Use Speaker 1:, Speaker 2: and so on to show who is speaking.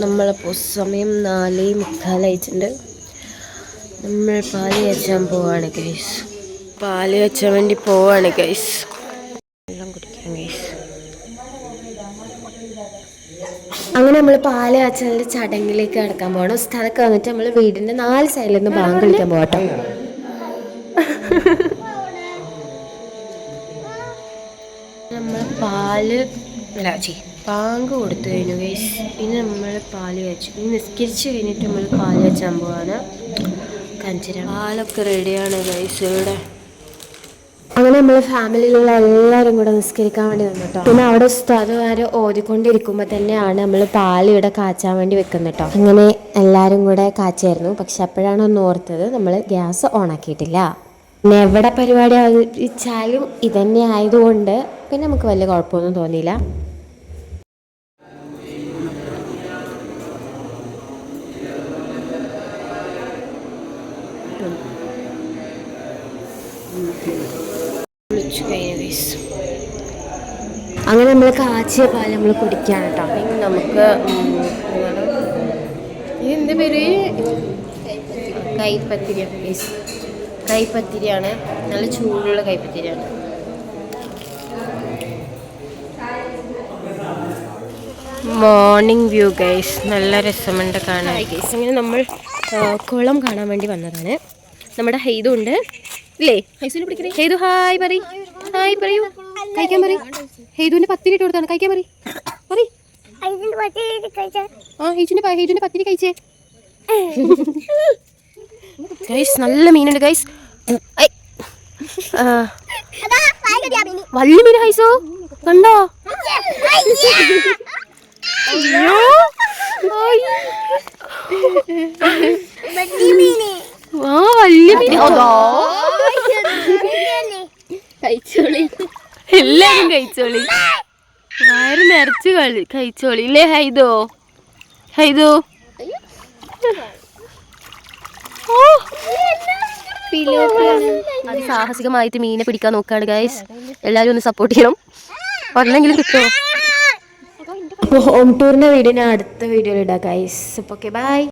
Speaker 1: നമ്മളിപ്പോൾ സമയം നാല് മുക്കാലായിട്ടുണ്ട്. നമ്മൾ പാൽ വെച്ചാൻ പോവാണ് ഗൈസ് പാൽ വെച്ചാൻ വേണ്ടി പോവാണ് ഗൈസ് വെള്ളം കുടിക്കാൻ ഗൈസ് അങ്ങനെ നമ്മൾ പാൽ കാച്ചലിന്റെ ചടങ്ങിലേക്ക് കിടക്കാൻ പോകണം സ്ഥലമൊക്കെ വന്നിട്ട് നമ്മൾ വീടിന്റെ നാല് സൈഡിൽ നിന്ന് ബാങ്ക് കളിക്കാൻ പോകട്ടോ നമ്മൾ പാൽ അല്ല ചീ പാങ്ക് കൊടുത്തു കഴിഞ്ഞു ഗൈസ് ഇനി നമ്മൾ പാൽ വെച്ചു ഇനി നിസ്കരിച്ച് കഴിഞ്ഞിട്ട് നമ്മൾ പാൽ വെച്ചാൻ പോവാണ്. കാണിച്ചുതരാം പാലൊക്കെ റെഡിയാണ് ഗൈസ് ഇവിടെ. അങ്ങനെ നമ്മൾ ഫാമിലിയിലുള്ള എല്ലാവരും കൂടെ നിസ്കരിക്കാൻ വേണ്ടി വന്നു കേട്ടോ പിന്നെ അവിടെ ഉസ്താദുമാര് ഓതിക്കൊണ്ടിരിക്കുമ്പോൾ തന്നെയാണ് നമ്മൾ പാൽ ഇവിടെ കാച്ചാൻ വേണ്ടി വെക്കുന്നത് കേട്ടോ അങ്ങനെ എല്ലാവരും കൂടെ കാച്ചായിരുന്നു. പക്ഷെ അപ്പോഴാണ് ഒന്ന് ഓർത്തത് നമ്മൾ ഗ്യാസ് ഓണാക്കിയിട്ടില്ല. പിന്നെ എവിടെ പരിപാടി വെച്ചാലും ഇതന്നെ ആയതുകൊണ്ട് പിന്നെ നമുക്ക് വലിയ കുഴപ്പമൊന്നും തോന്നിയില്ല. കുളിച്ചു കഴിഞ്ഞു ഗൈസ് അങ്ങനെ നമ്മൾ കാച്ചിയ പാൽ നമ്മൾ കുടിക്കാണ് കേട്ടോ നമുക്ക് ഉം, എന്താണ്? ഇത് എന്ത് പേര്? കൈപ്പത്തിരി കൈപ്പത്തിരിയാണ്. നല്ല ചൂടുള്ള കൈപ്പത്തിരിയാണ്. മോർണിംഗ് വ്യൂ ഗൈസ് നല്ല രസമുണ്ട് കാണാൻ. ഗൈസ് അങ്ങനെ നമ്മൾ കുളം കാണാൻ വേണ്ടി വന്നതാണ്. നമ്മുടെ ഹൈതുണ്ട് ഉണ്ട് ഇല്ലേ? ഹെയ്തു ഹായ് പറ ഹായ് പറയൂ. കഴിക്കാൻ പറ ഹേതുവിന്റെ പത്തിരി ഇട്ട് കൊടുത്താണ്. കഴിക്കാൻ പറ പറ ആ പത്തിരി കഴിച്ചേ. ഗൈസ് നല്ല മീനുണ്ട് ഗൈസ്. വള്ളി മീൻ ഹൈസോ. കണ്ടോ? അയ്യോ. ആ വള്ളി മീൻ. അതാ. കഴിച്ചോളി എല്ലാരും കഴിച്ചോളി വയറ് നിറച്ച് കളി കഴിച്ചോളി ഇല്ലേ ഹൈദോ? ഹൈദോ? സാഹസികമായിട്ട് അതിസാഹസികമായിട്ട് മീനെ പിടിക്കാൻ നോക്കാണ് ഗൈസ് എല്ലാരും ഒന്ന് സപ്പോർട്ട് ചെയ്യണം. പറഞ്ഞെങ്കിലും കിട്ടുമോ ഹോം ടൂറിന്റെ വീഡിയോ ഞാൻ അടുത്ത വീഡിയോയിൽ ഇടാം ഗൈസ് അപ്പോൾ ഓക്കെ ബൈ